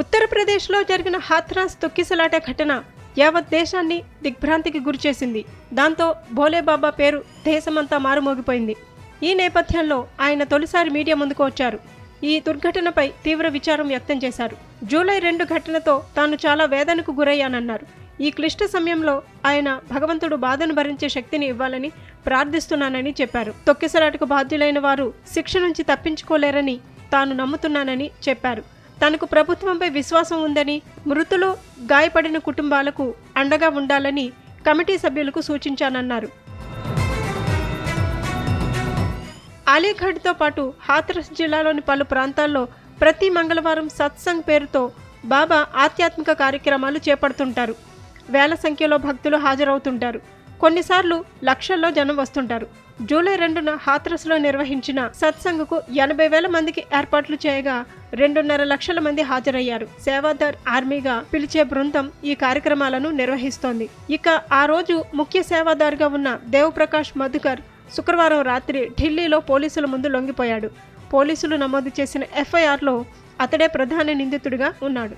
ఉత్తరప్రదేశ్లో జరిగిన హాథ్రాస్ తొక్కిసలాట ఘటన యావత్ దేశాన్ని దిగ్భ్రాంతికి గురిచేసింది. దాంతో భోలేబాబా పేరు దేశమంతా మారుమోగిపోయింది. ఈ నేపథ్యంలో ఆయన తొలిసారి మీడియా ముందుకు వచ్చారు. ఈ దుర్ఘటనపై తీవ్ర విచారం వ్యక్తం చేశారు. జూలై రెండు ఘటనతో తాను చాలా వేదనకు గురయ్యానన్నారు. ఈ క్లిష్ట సమయంలో ఆయన భగవంతుడు బాధను భరించే శక్తిని ఇవ్వాలని ప్రార్థిస్తున్నానని చెప్పారు. తొక్కిసలాటకు బాధ్యులైన వారు శిక్ష నుంచి తప్పించుకోలేరని తాను నమ్ముతున్నానని చెప్పారు. తనకు ప్రభుత్వంపై విశ్వాసం ఉందని మృతులు గాయపడిన కుటుంబాలకు అండగా ఉండాలని కమిటీ సభ్యులకు సూచించానన్నారు. అలీఘడ్తో పాటు హాత్రస్ జిల్లాలోని పలు ప్రాంతాల్లో ప్రతి మంగళవారం సత్సంగ్ పేరుతో బాబా ఆధ్యాత్మిక కార్యక్రమాలు చేపడుతుంటారు. వేల సంఖ్యలో భక్తులు హాజరవుతుంటారు. కొన్నిసార్లు లక్షల్లో జనం వస్తుంటారు. జూలై రెండున హాత్రస్లో నిర్వహించిన సత్సంగ్కు ఎనభై వేల మందికి ఏర్పాట్లు చేయగా రెండున్నర లక్షల మంది హాజరయ్యారు. సేవాదార్ ఆర్మీగా పిలిచే బృందం ఈ కార్యక్రమాలను నిర్వహిస్తోంది. ఇక ఆ రోజు ముఖ్య సేవాదారుగా ఉన్న దేవప్రకాష్ మధుకర్ శుక్రవారం రాత్రి ఢిల్లీలో పోలీసుల ముందు లొంగిపోయాడు. పోలీసులు నమోదు చేసిన ఎఫ్ఐఆర్లో అతడే ప్రధాన నిందితుడిగా ఉన్నాడు.